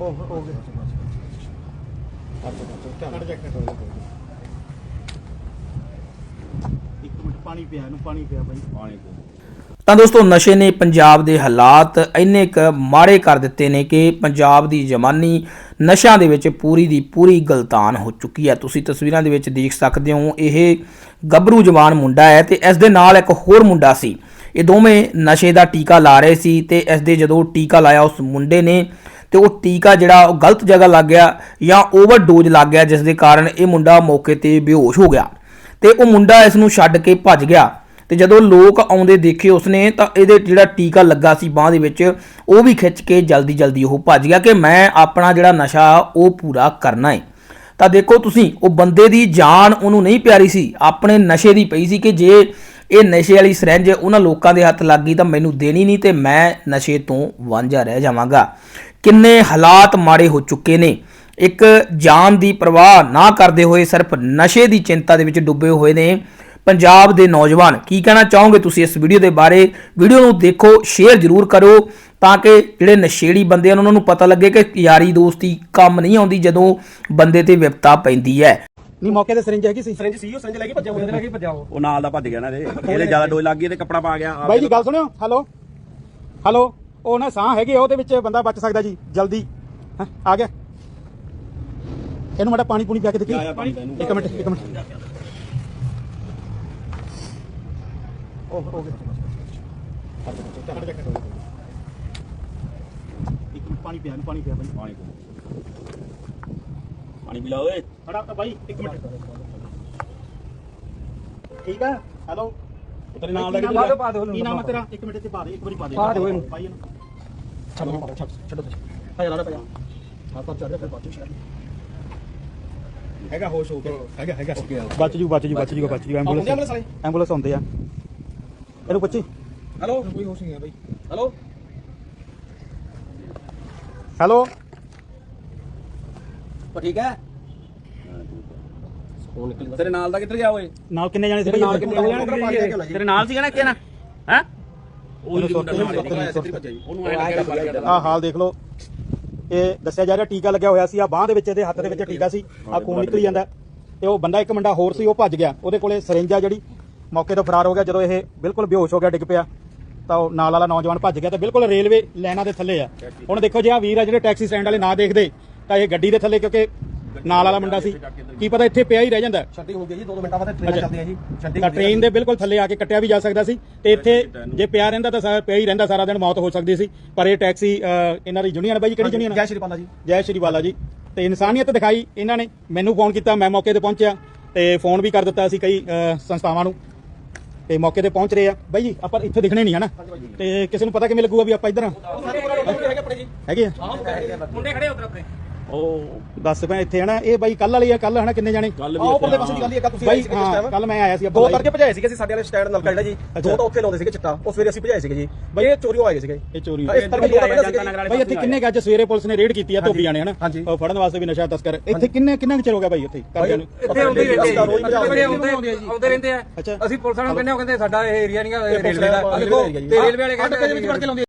ਉਹ ਹੋ ਗਿਆ ਕੱਟ ਜਾ ਕੱਟ ਇੱਕ ਮਿੰਟ ਪਾਣੀ ਪਿਆ ਇਹਨੂੰ ਪਾਣੀ ਪਿਆ ਬਾਈ। ਪਾਣੀ ਤਾਂ ਦੋਸਤੋ ਨਸ਼ੇ ਨੇ ਪੰਜਾਬ ਦੇ ਹਾਲਾਤ ਇੰਨੇ ਕ ਮਾੜੇ ਕਰ ਦਿੱਤੇ ਨੇ ਕਿ ਪੰਜਾਬ ਦੀ ਜਵਾਨੀ ਨਸ਼ਿਆਂ ਦੇ ਵਿੱਚ ਪੂਰੀ ਦੀ ਪੂਰੀ ਗਲਤਾਨ ਹੋ ਚੁੱਕੀ ਹੈ। ਤੁਸੀਂ ਤਸਵੀਰਾਂ ਦੇ ਵਿੱਚ ਦੇਖ ਸਕਦੇ ਹੋ ਇਹ ਗੱਭਰੂ ਜਵਾਨ ਮੁੰਡਾ ਹੈ ਤੇ ਇਸ ਦੇ ਨਾਲ ਇੱਕ ਹੋਰ ਮੁੰਡਾ ਸੀ। ਇਹ ਦੋਵੇਂ ਨਸ਼ੇ ਦਾ ਟੀਕਾ ਲਾ ਰਹੇ ਸੀ ਤੇ ਇਸ ਦੇ ਜਦੋਂ ਟੀਕਾ ਲਾਇਆ ਉਸ ਮੁੰਡੇ ਨੇ ਤੇ ਉਹ ਟੀਕਾ ਜਿਹੜਾ ਉਹ ਗਲਤ ਜਗ੍ਹਾ ਲੱਗ ਗਿਆ ਜਾਂ ਓਵਰਡੋਜ਼ ਲੱਗ ਗਿਆ, ਜਿਸ ਦੇ ਕਾਰਨ ਇਹ ਮੁੰਡਾ ਮੌਕੇ ਤੇ ਬੇਹੋਸ਼ ਹੋ ਗਿਆ। ਤੇ ਉਹ ਮੁੰਡਾ ਇਸ ਨੂੰ ਛੱਡ ਕੇ ਭੱਜ ਗਿਆ। ਤੇ ਜਦੋਂ ਲੋਕ ਆਉਂਦੇ ਦੇਖੇ ਉਸਨੇ, ਤਾਂ ਇਹਦੇ ਜਿਹੜਾ ਟੀਕਾ ਲੱਗਾ ਸੀ ਬਾਹ ਦੇ ਵਿੱਚ, ਉਹ ਵੀ ਖਿੱਚ ਕੇ ਜਲਦੀ ਜਲਦੀ ਉਹ ਭੱਜ ਗਿਆ ਕਿ ਮੈਂ ਆਪਣਾ ਜਿਹੜਾ ਨਸ਼ਾ, ਉਹ ਪੂਰਾ ਕਰਨਾ ਹੈ ਤਾਂ ਦੇਖੋ ਤੁਸੀਂ, ਉਹ ਬੰਦੇ ਦੀ ਜਾਨ ਉਹਨੂੰ ਨਹੀਂ ਪਿਆਰੀ ਸੀ। ਆਪਣੇ ਨਸ਼ੇ ਦੀ ਪਈ ਸੀ ਕਿ ਜੇ ਇਹ ਨਸ਼ੇ ਵਾਲੀ ਸਿਰੰਜ ਉਹਨਾਂ ਲੋਕਾਂ ਦੇ ਹੱਥ ਲੱਗ ਗਈ, ਤਾਂ ਮੈਨੂੰ ਦੇਣੀ ਨਹੀਂ ਤੇ ਮੈਂ ਨਸ਼ੇ ਤੋਂ ਵਾਂਝਾ ਰਹਿ ਜਾਵਾਂਗਾ। ਕਿੰਨੇ ਹਾਲਾਤ ਮਾੜੇ ਹੋ ਚੁੱਕੇ ਨੇ। ਇੱਕ ਜਾਨ ਦੀ ਪਰਵਾਹ ਨਾ ਕਰਦੇ ਹੋਏ ਸਿਰਫ ਨਸ਼ੇ ਦੀ ਚਿੰਤਾ ਦੇ ਵਿੱਚ ਡੁੱਬੇ ਹੋਏ ਨੇ ਪੰਜਾਬ ਦੇ ਨੌਜਵਾਨ। ਕੀ ਕਹਿਣਾ ਚਾਹੋਗੇ ਤੁਸੀਂ ਇਸ ਵੀਡੀਓ ਦੇ ਬਾਰੇ? ਵੀਡੀਓ ਨੂੰ ਦੇਖੋ ਸ਼ੇਅਰ ਜ਼ਰੂਰ ਕਰੋ ਤਾਂ ਕਿ ਜਿਹੜੇ ਨਸ਼ੇੜੀ ਬੰਦੇ ਹਨ ਉਹਨਾਂ ਨੂੰ ਪਤਾ ਲੱਗੇ ਕਿ ਯਾਰੀ ਦੋਸਤੀ ਕੰਮ ਨਹੀਂ ਆਉਂਦੀ ਜਦੋਂ ਬੰਦੇ ਤੇ ਵਿਪਤਾ ਪੈਂਦੀ ਹੈ। ਨਹੀਂ ਮੌਕੇ ਤੇ ਸਿਰਿੰਜ ਹੈਗੀ ਸੀ। ਸਿਰੰਜ ਸੀ ਉਹ ਸਿਰੰਜ ਲੈ ਕੇ ਭੱਜਿਆ ਉਹਦੇ ਲੈ ਕੇ ਭੱਜਿਆ ਉਹ। ਉਹ ਨਾਲ ਦਾ ਭੱਜ ਗਿਆ ਨਾ ਇਹਦੇ। ਇਹਦੇ ਜ਼ਿਆਦਾ ਡੋਜ਼ ਲੱਗ ਗਈ ਤੇ ਕੱਪੜਾ ਪਾ ਗਿਆ। ਬਾਈ ਜੀ ਗੱਲ ਸੁਣਿਓ। ਹੈਲੋ। ਹੈਲੋ। ਉਹ ਨਾ ਸਾਹ ਹੈਗੇ ਉਹਦੇ ਵਿੱਚ ਬੰਦਾ ਬਚ ਸਕਦਾ ਜੀ ਜਲਦੀ। ਹੈਂ, ਆ ਗਿਆ। ਇਹਨੂੰ ਮਾੜਾ ਪਾਣੀ ਪੂਣੀ ਪਿਆ ਕੇ ਦੇਖੀ। ਇੱਕ ਮਿੰਟ ਇੱਕ ਮਿੰਟ। ਉਹ ਹੋ ਗਿਆ। ਕੱਟ ਜਾ ਕੱਟ ਇੱਕ ਮਿੰਟ ਪਾਣੀ ਪਿਆ ਪਾਣੀ ਪਿਆ ਬਾਈ। ਪਾਣੀ ਪਾਣੀ ਪੀ ਲਾ ਓਏ। ਖੜਾ ਤਾਂ ਬਾਈ ਇੱਕ ਮਿੰਟ। ਠੀਕ ਆ? ਹੈਲੋ? ਤੇਰੇ ਨਾਲ ਦਾ ਕੀ ਪਾ ਦਿਓ, ਪਾ ਦਿਓ ਉਹਨੂੰ। ਕੀ ਨਾਮ ਹੈ ਤੇਰਾ? ਇੱਕ ਮਿੰਟ ਇੱਥੇ ਪਾ ਦੇ ਇੱਕ ਵਾਰੀ ਪਾ ਦੇ। ਪਾ ਦਿਓ ਇਹਨੂੰ। ਬਾਈ ਇਹਨੂੰ। ਛੱਡੋ ਛੱਡ ਛੱਡੋ ਭਾਈ ਲਾ ਭਾਈ ਹਾਂ ਤਾਂ ਚੱਲ ਰਿਹਾ ਫਿਰ ਬਾਅਦ ਚ ਹੈਗਾ ਹੋਸ਼ ਹੋ ਗਿਆ ਹੈਗਾ ਹੈਗਾ। ਬਚ ਜੂ ਬਚ ਜੂ ਬਚ ਜੂ ਬਚ ਜੂ। ਆਉਂਦੇ ਐਂਬੂਲੈਂਸ ਐਂਬੂਲੈਂਸ ਵਾਲੇ? ਐਂਬੂਲੈਂਸ ਆਉਂਦੇ ਆ। ਇਹਨੂੰ ਪੁੱਛੀ। ਹੈਲੋ? ਕੋਈ ਹੋਸ਼ ਨਹੀਂ ਹੈ ਭਾਈ ਹੈਲੋ? ਹੈਲੋ? ਉਹ ਠੀਕ ਹੈ? ਫੋਨ ਨਿਕਲ ਤੇਰੇ ਨਾਲ ਦਾ ਕਿੱਧਰ ਗਿਆ ਓਏ? ਨਾਲ ਕਿੰਨੇ ਜਾਣੇ ਸੀ ਤੇਰੇ ਨਾਲ ਕਿੰਨੇ ਜਾਣੇ? ਤੇਰੇ ਨਾਲ ਸੀਗਾ ਨਾ ਹੈ? ਲੱਗਿਆ ਭੱਜ ਗਿਆ ਆਹ ਹਾਲ ਦੇਖ ਲਓ। ਇਹ ਦੱਸਿਆ ਜਾ ਰਿਹਾ ਟੀਕਾ ਲੱਗਿਆ ਹੋਇਆ ਸੀ ਆ ਬਾਹ ਦੇ ਵਿੱਚ ਇਹਦੇ ਹੱਥ ਦੇ ਵਿੱਚ ਟੀਕਾ ਸੀ ਆ ਖੂਨ ਨਿਕਲੀ ਜਾਂਦਾ। ਤੇ ਉਹ ਬੰਦਾ ਇੱਕ ਮੁੰਡਾ ਹੋਰ ਸੀ ਉਹ ਭੱਜ ਗਿਆ। ਉਹਦੇ ਕੋਲੇ ਸਿਰਿੰਜ ਆ ਜਿਹੜੀ ਮੌਕੇ ਤੋਂ ਫਰਾਰ ਹੋ ਗਿਆ ਜਦੋਂ ਇਹ ਬਿਲਕੁਲ ਬੇਹੋਸ਼ ਹੋ ਗਿਆ ਡਿੱਗ ਪਿਆ। ਤਾਂ ਉਹ ਨਾਲ ਵਾਲਾ ਨੌਜਵਾਨ ਭੱਜ ਗਿਆ ਤੇ ਬਿਲਕੁਲ ਰੇਲਵੇ ਲਾਈਨਾਂ ਦੇ ਥੱਲੇ ਆ। ਹੁਣ ਦੇਖੋ ਜੇ ਆ ਵੀਰ ਆ ਜਿਹੜੇ ਟੈਕਸੀ ਸਟੈਂਡ ਵਾਲੇ ਨਾ ਦੇਖਦੇ ਤਾਂ ਇਹ ਗੱਡੀ ਦੇ ਥੱਲੇ ਕਿਉਂਕਿ ਨਾਲ ਵਾਲਾ ਮੁੰਡਾ ਸੀ। ਕੀ ਪਤਾ ਇੱਥੇ ਪਿਆ ਹੀ ਰਹਿ ਜਾਂਦਾ। ਛੱਡੀ ਹੋ ਗਈ ਜੀ 2 ਮਿੰਟਾਂ ਬਾਅਦ ਟ੍ਰੇਨ। ਚੱਲਦੀ ਹੈ ਜੀ। ਛੱਡੀ ਤਾਂ ਟ੍ਰੇਨ ਦੇ ਬਿਲਕੁਲ ਥੱਲੇ ਆ ਕੇ ਕੱਟਿਆ ਵੀ ਜਾ ਸਕਦਾ ਸੀ ਤੇ ਇੱਥੇ ਜੇ ਪਿਆ ਰਹਿੰਦਾ ਤਾਂ ਸਾਰਾ ਪਿਆ ਹੀ ਰਹਿੰਦਾ ਸਾਰਾ ਦਿਨ ਮੌਤ ਹੋ ਸਕਦੀ ਸੀ। ਪਰ ਇਹ ਟੈਕਸੀ ਇਹਨਾਂ ਦੀ ਯੂਨੀਅਨ ਬਾਈ ਜੀ, ਕਿਹੜੀ ਯੂਨੀਅਨ ਜੈ ਸ਼੍ਰੀ ਪਾਲਾ ਜੀ। ਜੈ ਸ਼੍ਰੀ ਬਾਲਾ ਜੀ। ਤੇ ਇਨਸਾਨੀਅਤ ਦਿਖਾਈ ਇਹਨਾਂ ਨੇ। ਮੈਨੂੰ ਫੋਨ ਕੀਤਾ ਮੈਂ ਮੌਕੇ ਤੇ ਪਹੁੰਚਿਆ ਤੇ ਫੋਨ ਵੀ ਕਰ ਦਿੱਤਾ ਸੀ ਕਈ ਸੰਸਥਾਵਾਂ ਨੂੰ। ਤੇ ਮੌਕੇ ਤੇ ਪਹੁੰਚ ਰਹੇ ਆ। ਬਾਈ ਜੀ ਆਪਾਂ ਇੱਥੇ ਦਿਖਣੇ ਨਹੀਂ ਹਨਾ? ਤੇ ਕਿਸੇ ਨੂੰ ਪਤਾ ਕਿਵੇਂ ਲੱਗੂਗਾ ਵੀ ਆਪਾਂ ਇੱਧਰ ਹੈਗੇ ਆ ਮੁੰਡੇ ਖੜੇ ਉਧਰ ਆਪਣੇ। ਉਹ ਦੱਸ ਪਏ ਇੱਥੇ ਹਨਾ ਇਹ ਬਾਈ ਕੱਲ ਵਾਲੀ ਆ ਕੱਲ ਹਨਾ ਕਿੰਨੇ ਜਾਣੇ? ਗੱਲ ਆਹ ਵੀ ਉੱਪਰਲੇ ਪਾਸੇ ਦੀ ਗੱਲ ਹੀ ਇੱਕ ਤੁਸੀਂ ਬਾਈ ਆਏ ਸੀਗੇ ਜਿਸ ਹਾਂ time। ਕੱਲ ਮੈਂ ਆਇਆ ਸੀ ਦੋ ਤੜਕੇ ਭਜਾਏ ਸੀਗੇ ਅਸੀਂ ਸਾਡੇ ਵਾਲੇ ਸਟੈਂਡ ਨਾਲ ਜਿਹੜਾ ਜੀ। ਦੋ ਤਾਂ ਉੱਥੇ ਲਾਉਂਦੇ ਸੀਗੇ ਚਿੱਟਾ ਉਹ ਸਵੇਰੇ ਅਸੀਂ ਭਜਾਏ ਸੀਗੇ ਜੀ। ਬਈ ਇਹ ਚੋਰੀ ਹੋਏ ਸੀਗੇ। ਇਹ ਚੋਰੀ ਹਾਂ, ਇਸ ਤੜਕੇ ਦੋ ਤਾਂ ਭਜਾਏ ਸੀਗੇ ਜੀ। ਬਾਈ ਇੱਥੇ ਕਿੰਨੇ ਗੱਜ ਸਵੇਰੇ ਪੁਲਿਸ ਨੇ ਰੇਡ ਕੀਤੀ ਆ ਧੋਬੀਆਂ ਨੇ ਹਨਾ? ਹਾਂਜੀ। ਉਹ ਫੜਨ ਵਾਸਤੇ ਵੀ ਨਸ਼ਾ ਤਸਕਰ। ਇੱਥੇ ਕਿੰਨੇ ਕਿੰਨਾ ਕੁ ਚਿਰ ਹੋ ਗਿਆ ਬਾਈ ਇੱਥੇ ਕਰਦੇ ਨੂੰ? ਇੱਥੇ ਆਉਂਦੇ ਹੀ ਰਹਿੰਦੇ ਆ। ਰੋਜ਼ ਭਜਾਉਂਦੇ ਆਉਂਦੇ ਆਉਂਦੇ ਰਹਿੰਦੇ ਆ। ਅੱਛਾ। ਅਸੀਂ ਪੁਲਿਸ ਵਾਲਿਆਂ ਨੂੰ ਕਹਿੰਦੇ ਉਹ ਕਹਿੰਦੇ ਸਾਡਾ ਇਹ ਏਰੀਆ ਨਹੀਂ ਰੇਲਵੇ ਦਾ। ਦੇਖੋ ਜੀ। ਤੇ ਰੇਲਵੇ ਵਾਲੇ ਅੱਡ ਪੇਜ ਵਿੱਚ ਵੜ ਕੇ ਕਹਿੰਦੇ ਲਾਉਂਦੇ